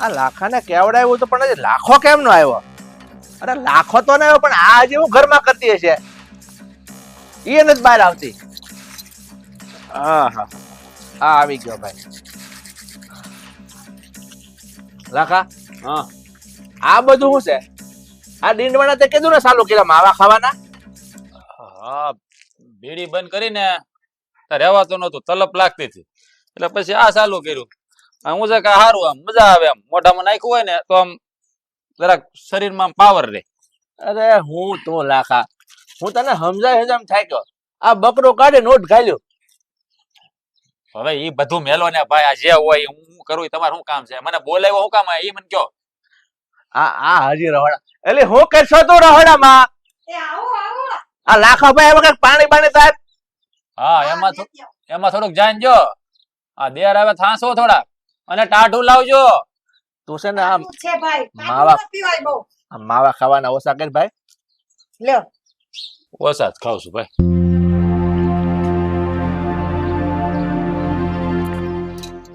આ લાખાને કેવડાવ્યું તો પણ લાખો કેમ નો આવ્યો? અરે લાખો તો ના આવ્યો પણ આ આજે હું ઘરમાં કરતી હશે એ નથી બહાર આવતી. હા હા. હા આવી ગયો ભાઈ. લાખા હા. આ બધું શું છે? આ ડીંડવાના તે કીધું ને સાલું કીધા માવા ખાવાના? હા બીડી બંધ કરીને તો રહેવાતું નતું તલપ લાગતી હતી. એટલે પછી આ ચાલુ કર્યું. હું છે કે સારું આમ મજા આવે આમ. મોઢામાં નાખ્યું હોય ને તો આમ જરાક શરીરમાં પાવર રહે. અરે હું તો લાખા હું તને સમજાય થાય ગયો. આ બકરો કાઢે નોટ ઘાલ્યો હવે એ બધું મેલો ને ભાઈ આ જે હોય હું કરું તમારે શું કામ છે? મને બોલાવ્યો શું કામ એ મને કયો. આ આ હાજી રહોડા. એટલે હું કરશો તો રહોડામાં? એ આવો આવો. આ લાખા ભાઈ એમાં પાણી પાણી થાય? હા એમાં એમાં થોડુંક જાણજો આ દેર આવે થાંસો થોડા અને ટાઢું લાવજો. તું છે ને આમ છે ભાઈ. માવા- પીવાય બહુ. આ માવા ખાવાના ઓછા કર ભાઈ. લ્યો. ઓછા જ ખાવ છું ભાઈ.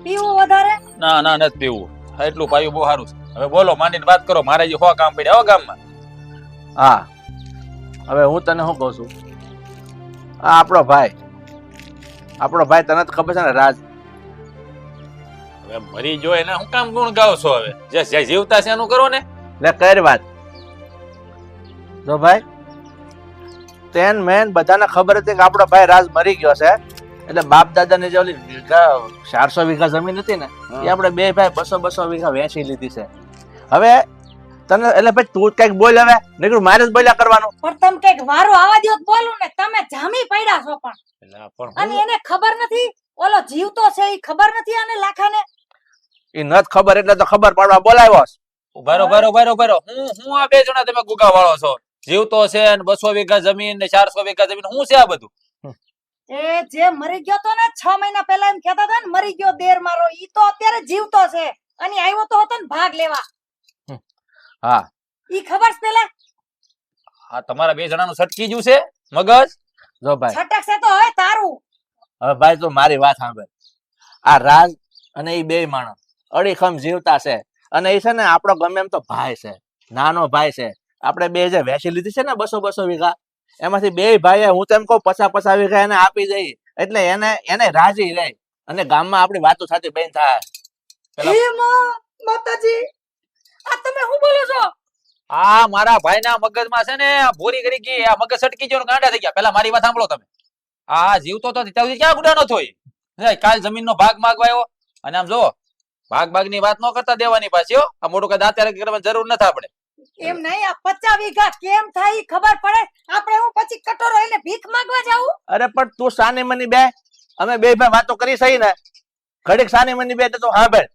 પીવું વધારે? ના ના નથી પીવું. એટલું પાયું બહુ સારું છે. હવે બોલો માંડીને વાત કરો. મારે જે હો કામ પડ્યા હો ગામમાં. હા. હવે હું તને શું કહું છું? આ આપણો ભાઈ. આપણો ભાઈ તને તો ખબર છે ને રાજ હવે મરી જો એને હું કામ ગુણ ગાવ છો હવે? જે જે જીવતા છે એનું કરો ને. લે કર વાત. જો ભાઈ તેન મેન બધાને ખબર હતી કે આપણો ભાઈ રાજ મરી ગયો છે. એટલે બાપ દાદાની જે ઓલી વીઘા ચારસો વીઘા જમીન હતી ને એ આપણે બે ભાઈ બસો બસો વીઘા વેચી લીધી છે. હવે તને એટલે ભાઈ તું કંઈક બોલ હવે. નીકળું મારે જ બોલ્યા કરવાનું. પણ તમે કંઈક વારો આવા દો તો બોલું ને. તમે જામી પડ્યા છો એટલે પણ અને એને ખબર નથી? ઓલો જીવતો છે એ ખબર નથી આને લાખાને? એ નથ ખબર એટલે તો ખબર પાડવા બોલાવ્યો છે. ઊભા રહો, ઊભા રહો, ઊભા રહો, ઊભા રહો. હું હું આ બે જણા તમે ગુગા વાળો છો? જીવતો છે ને બસો વીઘા જમીન ને ચારસો વીઘા જમીન હું છે આ બધું? એ જે મરી ગયો તો ને છ મહિના પહેલા એમ કહેતા હતા ને મરી ગયો દેર મારો ઈ તો અત્યારે જીવતો છે. અને આવ્યો તો હતો ને ભાગ લેવા. હા. ઈ ખબર છે પેલા? હા તમારા બે જણાનું સટકી ગયું છે? મગજ? જો ભાઈ. છટક છે તો હવે તારું. હવે ભાઈ તું મારી વાત સાંભળ. આ રાજ અને એ બે માણસ. અડીખમ જીવતા છે. અને એ છે ને આપણો ગમે એમ તો ભાઈ છે. નાનો ભાઈ છે. આપણે બે જે વેચી લીધી છે ને બસો બસો વીઘા. એમાંથી બે ભાઈએ હું તેમ કહું પચાસ પચાસ વીઘા એને આપી દઈ. એટલે એને એને રાજી રહે. અને ગામમાં આપણી વાતો સાથે બેન થાય. પેલા- હે માં, માતાજી આ તમે શું બોલો છો? આ મારા ભાઈના મગજમાં છે ને ભૂરી કરી ગઈ. આ મગજ સટકી ગયો ને ગાંડા થઈ ગયા. પેલા મારી વાત સાંભળો તમે. આ જીવતો તો ત્યાં સુધી ક્યાં ગુડાનો થોય? હે, કાલ જમીનનો ભાગ માગવા આવ્યો. અને આમ જો ભાગ ભાગની વાત ન કરતા દેવાની પાછી હો. આ મોટું કઈ અત્યારે કરવાની જરૂર નથી આપણે. એમ નહીં આ પચાસ વીઘા કેમ થાય ખબર પડે? આપણે હું પછી કટોરો એને ભીખ માંગવા જાવું અરે પણ તું સાને મની બે અમે બે ભાઈ વાતો કરી સહી ને. ઘડીક સાને મની બે તો તું સાંભળ.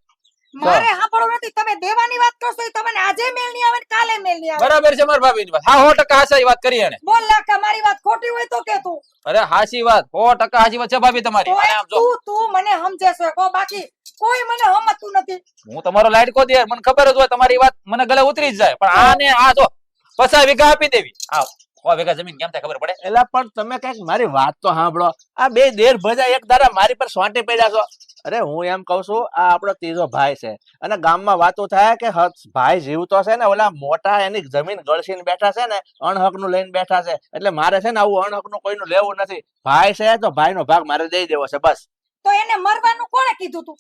મારે સાંભળવું નથી. તમે દેવાની વાત કરશો તમને આજે મેલ નહીં આવે ને કાલે મેલ નહીં આવે. બરાબર છે મારા ભાભીની વાત. હા સો ટકા હાચી વાત કરી એને બોલ લાકા મારી વાત ખોટી હોય તો કે તું. અરે હાચી વાત. સો ટકા હાચી વાત છે ભાભી તમારી. તું તું મને સમજે છે કો બાકી કોઈ મને સમજતું નથી. હું તમારો લાડકો દે મને ખબર જ હોય તમારી વાત મને ગળે ઉતરી જ જાય. પણ આને આ જો પસાવી વીઘા આપી દેવી. આ સો વીઘા જમીન કેમ થાય ખબર પડે? એલા પણ તમે કંઈક મારી વાત તો સાંભળો. આ બે દેર ભજા એક દાડા મારી પર સોંટી પડ્યા છો. અરે હું એમ કઉ છું આ આપણો ત્રીજો ભાઈ છે. અને ગામમાં વાતો થાય કે ભાઈ જીવતો છે ને ઓલા મોટા એની જમીન ગળસીને બેઠા છે ને અણહકનું લઈને બેઠા છે. એટલે મારે છે ને આવું અણહકનું કોઈનું લેવું નથી. ભાઈ છે તો ભાઈ નો ભાગ મારે દઈ દેવો છે બસ. તો એને મરવાનું કોણે કીધું તું?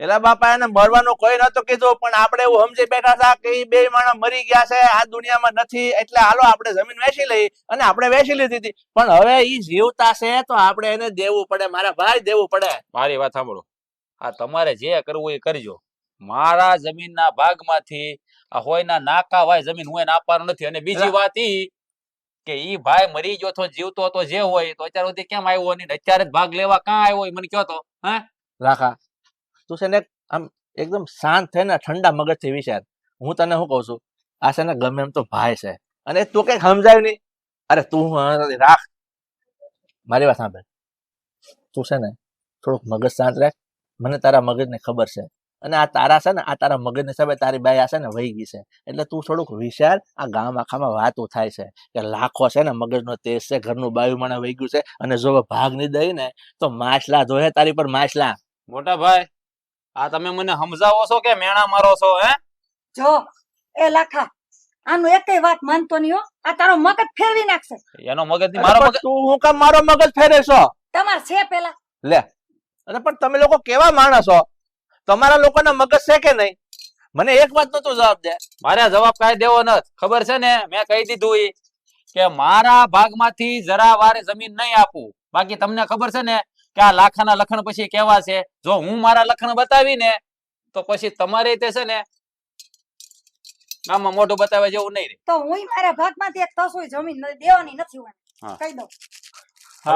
એલા બાપા એને મરવાનો કોઈ નતો કીધું પણ આપણે એવું સમજી બેઠા હતા કે બે માણસ મરી ગયા છે આ દુનિયામાં નથી એટલે હાલો આપણે જમીન વેચી લઈ અને આપણે વેચી લીધી હતી. પણ હવે ઈ જીવતા છે તો આપણે એને દેવું પડે મારા ભાઈ દેવું પડે. મારી વાત સાંભળો. આ તમારે જે કરવું એ કરજો. મારા જમીનના ભાગમાંથી આ હોયના નાકા વાય જમીન હું એને આપવાનું નથી. અને બીજી વાત ઈ કે ઈ ભાઈ મરી ગયો તો જીવતો હતો જે હોય તો અત્યાર સુધી કેમ આવ્યો નહીં? ને અત્યારે જ ભાગ લેવા કાં આવ્યો મને કયો તો રાખા. તું છે ને આમ એકદમ શાંત થઈને ઠંડા મગજથી વિચાર. હું તને શું કહું છું? આ છે ને ગમે એમ તો ભાઈ છે. અને તું કંઈક સમજાય નહીં. અરે તું રાખ. મારી વાત સાંભળ. તું છે ને થોડુંક મગજ શાંત રાખ. મને તારા મગજને ખબર છે. અને આ તારા છે ને, આ તારા મગજને હિસાબે તારી બાઈ આ છે ને વહી ગઈ છે. એટલે તું થોડુંક વિચાર, આ ગામ આખામાં વાતો થાય છે કે લાખો છે ને મગજનો તેજ છે, ઘરનું બાયું મને વહી ગયું છે. અને જો ભાગ નહીં દઈ ને તો માછલા જોયે તારી પર માછલા. મોટા ભાઈ આ તમે મને સમજાવો છો કે મેણા મારો છો હે? જો એ લાખા આનું એકય વાત માનતો નહીં હો. આ તારો મગજ ફેરવી નાખશે. એનો મગજ નહીં મારો પણ મગજ તું હું કામ મારો મગજ ફેરે છો? તમાર છે પેલા. લે. અરે પણ તમે લોકો કેવા માણસો તમારા લોકોના મગજ છે કે નહીં? મને એક વાત નો તું જવાબ દે. મારે જવાબ કાઈ દેવો નથી. ખબર છે ને? મેં કહી દીધું ઈ કે મારા ભાગમાંથી જરા વારે જમીન નહીં આપું. બાકી તમને ખબર છે ને કે આ લાખાના લખણ પછી કેવા છે? જો હું મારા લખણ બતાવી ને તો પછી તમારે તે છે ને ગામમાં મોઢું બતાવે જેવું નહીં રે તો હું મારા ભાગમાંથી એક તસોય જમીન દેવાની નથી હું. કહી દઉં.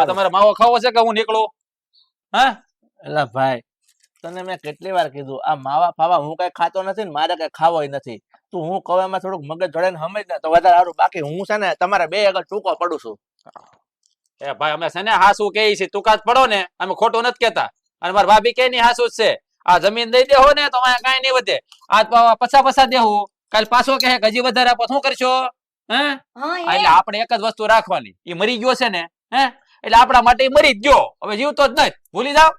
તમારે માવો ખાવો છે કે હું નીકળું? હા? એલા ભાઈ તને મેં કેટલી વાર કીધું આ માવા ફાવા હું કઈ ખાતો નથી ને મારે કઈ ખાવોય નથી. તું હું કહું થોડુંક મગજ જોડે ને સમજ ને તો વધારે સારું બાકી હું છે ને તમારે બે આગળ ટૂંકો પડું છું. એ ભાઈ અમે છે ને હાસુ કહે છે તું કાચ પડો ને અમે ખોટું નથી કેતા અને મારા ભાભી કે ની હાસુ જ છે આ જમીન દઈ દેહો ને તો અહીંયા કાંઈ નહીં વધે. આજ પછા પછા દેવું કાલ પાછો કહે કે હજી વધારે આપો શું કરશો? હે? એટલે આપણે એક જ વસ્તુ રાખવાની. એ મરી ગયો છે ને હે? એટલે આપણા માટે મરી જ ગયો. હવે જીવતો જ નથી. ભૂલી જાવ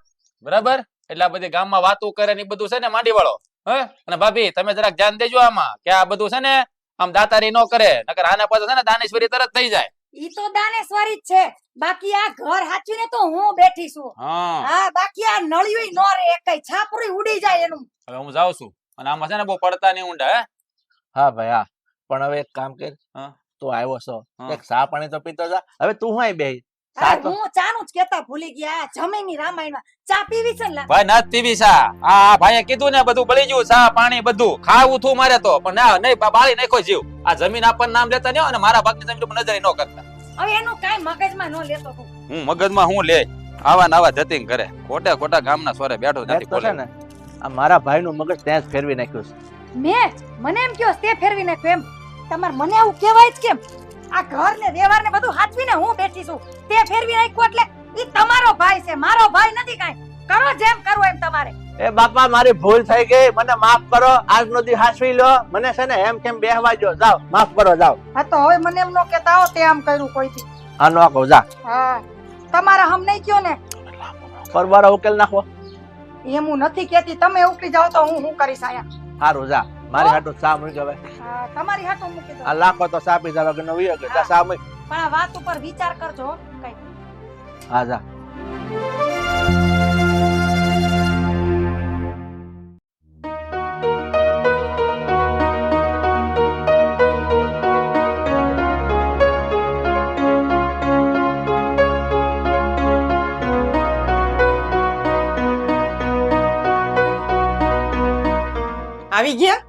બરાબર? એટલે આ બધી ગામમાં વાતો કરે ને બધું છે ને માંડી વાળો હે? અને ભાભી તમે જરાક ધ્યાન દેજો આમાં કે આ બધું છે ને આમ દાતારી નો કરે. નકર આના પાછળ છે ને દાનેશ્વરી તરત થઈ જાય. ઈ તો દાનેશ્વરી જ છે. બાકી આ ઘર હાચવીને તો હું બેઠી છું. હા. હા બાકી આ નળિયું નો રે એકઈ છાપરી ઉડી જાય એનું. હવે હું જાઉં છું. અને આમાં છે ને બહુ પડતા નહીં ઊંડા હે? હા ભાઈ હા. પણ હવે એક કામ કર. હા. તું આવ્યો છો. એક ચા પાણી તો પીતો જા. હવે તું હું બે હા, ચા હું જ કેતા ભૂલી ગયા. જમીની રામાયણમાં ચા પીવી છે ને ભાઈ નથી પીવી સા આ ભાઈએ કીધું ને બધું બળી ગયું સા પાણી બધું. ખાવું થું મારે તો પણ ના નહીં બાળી નાખો જીવ. આ જમીન આપણને નામ લેતા નહીં હોય મારા ભાગની જમીન ઉપર ન કરતા. હવે એનું કાંઈ મગજમાં ન લેતો હું મગજમાં હું લે? આવા નવા જતીન કરે ખોટે ખોટા ગામના સોરે બેઠો નથી બોલે ને. આ મારા ભાઈનું મગજ ત્યાં જ ફેરવી નાખ્યું છે. મેં મને એમ કયો તે ફેરવી નાખ્યો એમ? તમારે મને એવું કહેવાય જ કેમ? આ ઘર ને વ્યવહાર ને બધું હાચવીને હું બેઠી છું. તે ફેરવી નાખ્યું એટલે ઈ તમારો ભાઈ છે. મારો ભાઈ નથી કાંઈ. કરો જેમ કરવું એમ તમારે. એ બાપા મારી ભૂલ થઈ ગઈ. મને માફ કરો. આજનો દી હાસવી લો. મને છે ને એમ કેમ બેહવા જો જાઓ માફ કરો જાઓ. હા તો હવે મને એમ નો કેતા આવો તે આમ કર્યું કોઈથી. હા નો કહો જા. હા. તમારા હમ નહીં કયો ને? પરબારો ઉકેલ નાખો. એમ હું નથી કેતી તમે ઉકળી જાઓ તો હું હું કરીશ આયા સારું જા. મારી હાટો ચા મૂકી હવે. તમારી હાટો મૂકી દો. આ લાખો તો ચા પીધા કે વિયો ગયો. જા ચા મૂક. પણ આ વાત ઉપર વિચાર કરજો હો, કઈ. હા જા. આવી ગયા?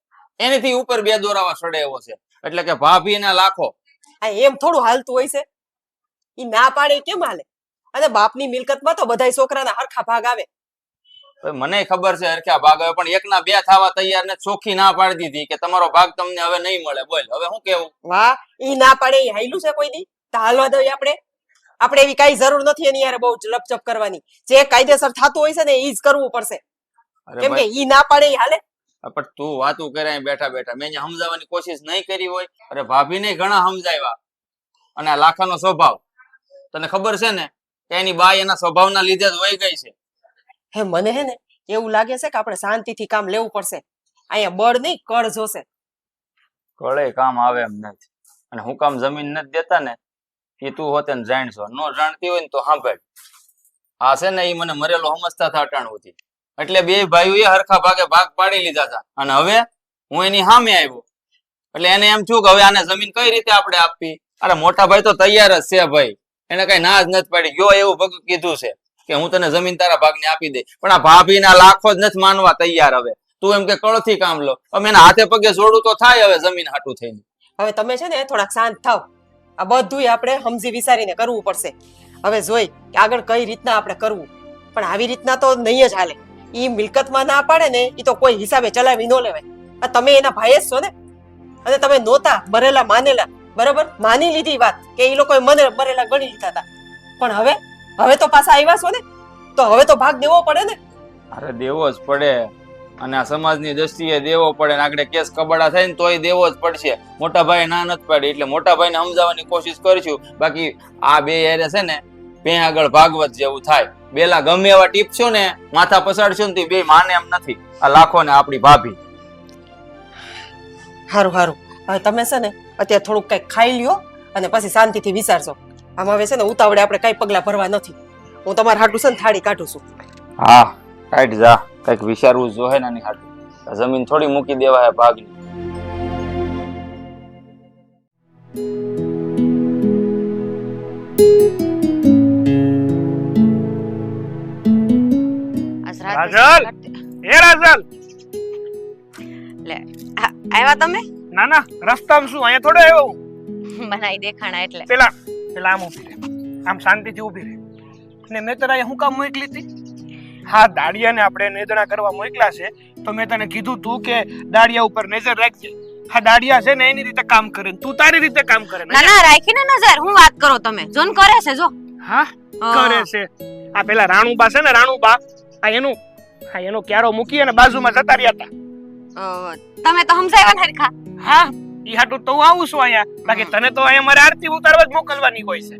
એનીથી ઉપર બે દોરાવા સડે એવો છે. એટલે કે ભાભી એના લાખો એમ થોડું હાલતું હોય છે. ઈ ના પાડે કેમ હાલે? અને બાપની મિલકતમાં તો બધાય છોકરાના હરખા ભાગ આવે. મને ખબર છે હરખ્યા ભાગ આવે પણ એકના બે થવા તૈયાર ને ચોખ્ખી ના પાડી દીધી કે તમારો ભાગ તમને હવે નહીં મળે. બોલ હવે શું કેવું? વાહ ઈ ના પાડે ઈ હાયલું છે કોઈ દી તો હાલવા દઈએ આપણે. આપણે એવી કઈ જરૂર નથી એની યાર બહુ લપચપ કરવાની. જે કાયદેસર થતું હોય છે ને ઈ જ કરવું પડશે. કેમ કે ઈ ના પાડે ઈ હાલે? હા, પણ તું વાતું કરે બેઠા બેઠા. મેં સમજાવવાની કોશિશ નહીં કરી હોય અરે ભાભીને ઘણા સમજાવ્યા. અને આ લાખાનો સ્વભાવ. તને ખબર છે ને કે એની બાઈ એના સ્વભાવના લીધે જ વહી ગઈ છે. હે મને હે ને એવું લાગે છે કે આપણે શાંતિથી કામ લેવું પડશે. અહીંયા બળ નહીં કળ જોશે. કળે કામ આવે એમ નથી. અને હું કામ જમીન નથી દેતા ને એ તું હોતે ને જાણશો. નો જાણતી હોય ને તો સાંભળ. હા છે ને એ મને મરેલો સમજતા હતા. અટાણું એટલે બે ભાઈઓએ હરખા ભાગે ભાગ પાડી લીધા હતા. અને હવે હું એની સામે આવ્યો. એટલે એને એમ થયું કે હવે આને જમીન કઈ રીતે આપણે આપવી? અરે મોટા ભાઈ તો તૈયાર જ છે ભાઈ. એને કઈ ના જ નથી પાડી. ગયો એવું ભગ કીધું છે કે હું તને જમીન તારા ભાગને આપી દઈ પણ આ ભાભીના લાખો જ નથી માનવા તૈયાર હવે. તું એમ કે કળથી કામ લો. અમે એના હાથે પગે જોડું તો થાય હવે જમીન હાટું થઈને. હવે તમે છે ને થોડાક શાંત થાવ. આ બધુંય આપણે સમજી વિચારીને કરવું પડશે. હવે જોઈ કે આગળ કઈ રીતના આપણે કરવું. પણ આવી રીતના તો નહીં જ હાલે. ઈ મિલકતમાં ના પાડે ને ઈ તો કોઈ હિસાબે ચલાવી ન લેવાય. તમે એના ભાઈ જ છો ને? અને તમે નહોતા મરેલા માનેલા. બરાબર? માની લીધી વાત કે એ લોકોએ મને મરેલા ગણી લીધા હતા. પણ હવે? હવે તો પાછા આવ્યા છો ને? તો હવે તો ભાગ દેવો પડે ને? અરે દેવો જ પડે. અને આ સમાજની દ્રષ્ટિએ દેવો પડે ને આગળ કેસ કબાડા થાય ને તોય દેવો જ પડશે. મોટા ભાઈ ના નથી પાડી. એટલે મોટા ભાઈને સમજાવવાની કોશિશ કરીશું. બાકી આ બે એરે છે ને બે આગળ ભાગવત જેવું થાય. બેલા ગમે એવા ટીપશો ને માથા પસાડશો ને તો બે માને એમ નથી. આ લાખો ને આપણી ભાભી. સારું સારું હવે તમે છે ને અત્યારે થોડુંક કંઈક ખાઈ લ્યો અને પછી શાંતિથી વિચારશો આમાં હવે છે ને ઉતાવળે આપણે કઈ પગલા ભરવા નથી. હું તમારા હાટું છે ને થાળી કાઢું છું. હા કાઢ જા. કંઈક વિચારવું જોઈએ ને આની હાટુ. જમીન થોડી મૂકી દેવાય ભાગની. રાજલ! એ રાજલ. લે આવ્યા તમે? ના ના રસ્તામાં શું અહીંયા થોડો આવ્યો હું. બનાવી દેખાણા એટલે. પેલા પેલા આમ ઊભી રહે. આમ શાંતિથી ઊભી રહે. ને મેં તને હું કામ મોકલી હતી? હા દાડિયાને આપણે નેદણા કરવા મોકલા છે તો મેં તને કીધું તું કે દાડિયા ઉપર નજર રાખજે. હા દાડિયા છે ને એની રીતે કામ કરે તું તારી રીતે કામ કરે ને. ના ના રાખીને નજર હું વાત કરો તમે? જોન કરે છે જો. હા. કરે છે. આ પેલા રાણુબા છે ને રાણુબા આ એનું હા એનો ક્યારો મૂકી અને બાજુમાં જતા રહ્યા હતા. તમે તો સમજાવ્યા ને હરખા. હા ઈ હાટું તો હું આવું છું અહીંયા. બાકી તને તો અહીંયા મારે આરતી ઉતારવા જ મોકલવાની હોય છે.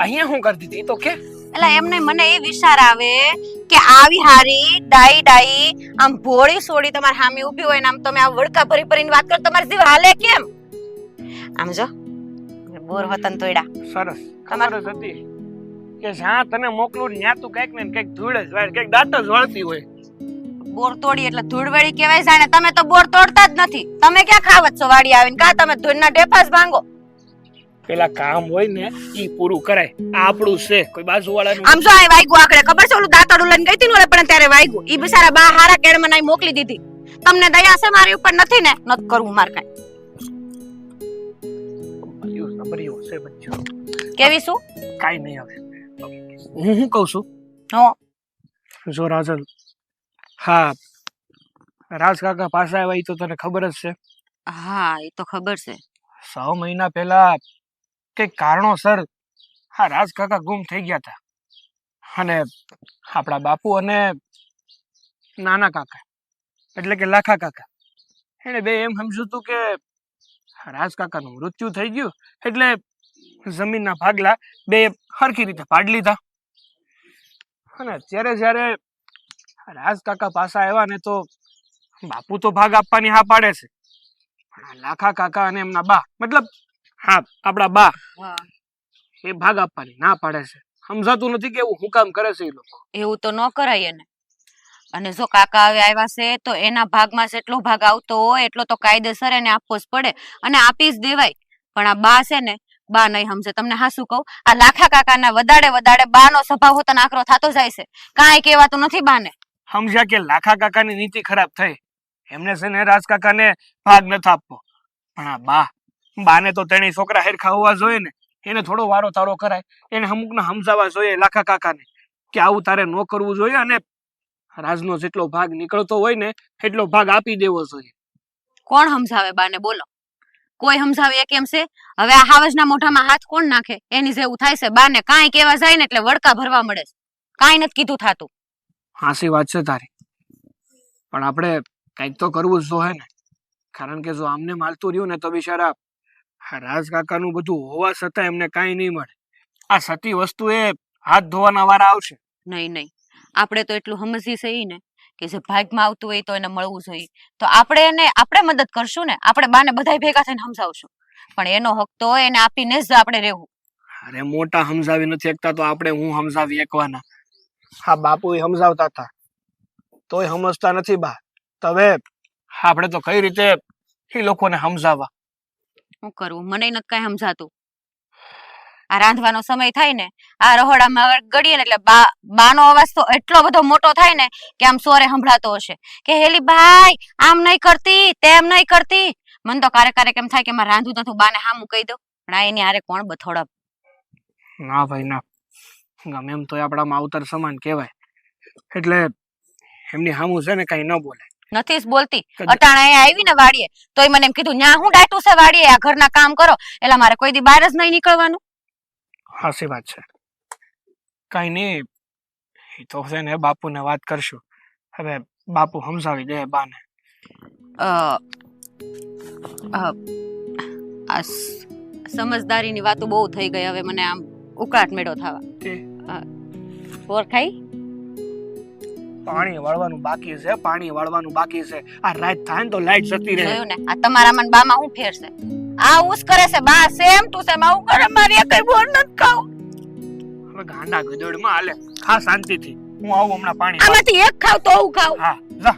અહીંયા હું કરતી હતી તો કે. એટલે એમને મને એ વિચાર આવે કે આવી હારી ડાઈ ડાઈ આમ ભોળી સોડી તમારી સામે ઊભી હોય ને આમ તમે આ વડકા ભરી ભરીને વાત કરો તમારી જીવ હાલે કેમ? આમ જો બોર વતન તોડ્યા સરસ. તમાર- હતી. કે જ્યાં તને મોકલું ત્યાં તું કંઈક ને કંઈક ધૂળ જ વાળ કંઈક દાંત જ વળતી હોય. બોર તોડી એટલે ધૂળવેળી કહેવાય જાણે. તમે તો બોર તોડતા જ નથી. તમે ક્યાં ખાવત છો વાડી આવીને? કા તમે ધૂળના ઢેફા જ ભાંગો? પેલા કામ હોય ને ઈ પૂરું કરાય. આ આપણું છે કોઈ બાજુ વાળાનું આમ જો આ વાગ્યું આકડે ખબર છે ઓલું દાંતડું લઈને ગઈ હતી ને ઓલે પણ ત્યારે વાગ્યું ઈ બિચારા બા હારા કેળમાં નાઈ મોકલી દીધી. તમને દયા છે મારી ઉપર? નથી ને? નથી કરવું માર કાઈ. કેવી શું? કાઈ નહીં હવે. હું શું કહું છું? હો. જો રાજલ હા રાજ કાકા પાસે આવ્યા એ તો તને ખબર જ છે. હા એ તો ખબર છે. છ મહિના પહેલા કંઈક કારણોસર હા રાજ કાકા ગુમ થઈ ગયા હતા. અને આપણા બાપુ અને નાના કાકા એટલે કે લાખા કાકા એને બે એમ સમજ્યું હતું કે રાજકાકાનું મૃત્યુ થઈ ગયું એટલે જમીનના ભાગલા બે સરખી રીતે પાડી લીધા. અને અત્યારે જ્યારે રાજ કાકા પાસે આવ્યા ને તો બાપુ તો ભાગ આપવાની હા પાડે છે. પણ લાખા કાકા અને એમના બા મતલબ હા આપણા બા એ ભાગ આપવાની ના પાડે છે. સમજાતું નથી કે એવું હું કામ કરે છે એ લોકો. એવું તો ન કરાય એને. અને જો કાકા હવે આવ્યા છે તો એના ભાગમાં જેટલો ભાગ આવતો હોય એટલો તો કાયદેસર એને આપવો જ પડે. અને આપી જ દેવાય. પણ આ બા છે ને બા નહીં સમજે. તમને હા શું કહું? આ લાખા કાકાના વધારે વધારે બા નો સ્વભાવ હોતો આકરો થતો જાય છે. કાંઈ કહેવાતું નથી બાને. સમજ્યા કે લાખા કાકાની નીતિ ખરાબ થઈ. એમને છે ને રાજ કાકાને ભાગ નથી આપવો. પણ આ બા બાને તો તેની છોકરા હેરખા હોવા જોઈએ ને. એને થોડો વારો તારો કરાય. એને અમુકને સમજાવવા જોઈએ લાખા કાકાને કે આવું તારે ન કરવું જોઈએ અને રાજનો જેટલો ભાગ નીકળતો હોય ને એટલો ભાગ આપી દેવો જોઈએ. કોણ સમજાવે બાને? બોલો. કોઈ સમજાવે કેમ છે? હવે આ હાવજના મોઢામાં હાથ કોણ નાખે? એની જેવું થાય છે. બાને કાંઈ કહેવા જાય ને એટલે વડકા ભરવા મળે છે. કાંઈ નથી કીધું થાતું. હાસી વાત છે તારી. પણ આપણે કંઈક તો કરવું જ જોઈએ ને. કારણ કે જો આમને માલતું રહ્યું ને તો બિચારા રાજ કાકાનું બધું હોવા છતાં એમને કાંઈ નહીં મળે. આ સતી વસ્તુ એ હાથ ધોવાના વારા આવશે. નહીં નહીં. આપણે તો એટલું સમજી છે ને કે જે ભાગમાં આવતું હોય તો એને મળવું જોઈએ. તો આપણે એને આપણે મદદ કરશું ને આપણે બાને બધાય ભેગા થઈને સમજાવશું પણ એનો હક તો એને આપીને જ આપણે રહેવું. અરે મોટા સમજાવી નથી શકતા તો આપણે હું સમજાવી એકવાના? હા બાપુ એ સમજાવતા હતા. તોય સમજતા નથી બા. તવે આપણે તો કઈ રીતે એ લોકોને સમજાવવા શું કરવું મને નથી કઈ સમજાતું આ રાંધવાનો સમય થાય ને આ રહોડામાં ગળીએ ને એટલે બા બાનો અવાજ તો એટલો બધો મોટો થાય ને કે આમ સોરે સંભળાતો હશે કે હેલી ભાઈ આમ નહીં કરતી તેમ નહીં કરતી. મને તો કારે કારે એમ થાય કે મારે રાંધું નથી બાને હામું કહી દઉં. પણ આ એની આરે કોણ બથોડપ ના ભાઈ ના. ગમે એમ તો આપણા માવતર સમાન કહેવાય. એટલે એમની હામું છે ને કઈ ન બોલે. નથી જ બોલતી. અટાણા અટાણે અહીંયા આવી ને વાડીએ. તોય મને એમ કીધું ન્યા હું ડાટું છે વાડીએ? આ ઘરના કામ કરો. એટલે મારે કોઈ દી બહાર જ નહીં નીકળવાનું. હાસી વાત છે. કઈ નહીં એ તો છે ને બાપુને વાત કરશું. હવે બાપુ સમજાવી દે બાને. અ, અ, આ સ- સમજદારીની વાતો બહુ થઈ ગઈ હવે મને આમ ઉકાટ મેળો થવા? બોર ખાઈ? પાણી વાળવાનું બાકી છે પાણી વાળવાનું બાકી છે. આ રાત થાય ને તો લાઈટ જતી રહે. જોયું ને આ તમારા મન બામાં હું ફેરશે આ ઉસ કરે છે બા સેમ ટુ સેમ આવું કરે મારી એકઈ બોર નથી. ગાંડા ગધેડમાં હાલે. ખા શાંતિથી. હું આવું હમણાં પાણી આમાંથી એક ખાવ તો હું ખાવ. હા જા.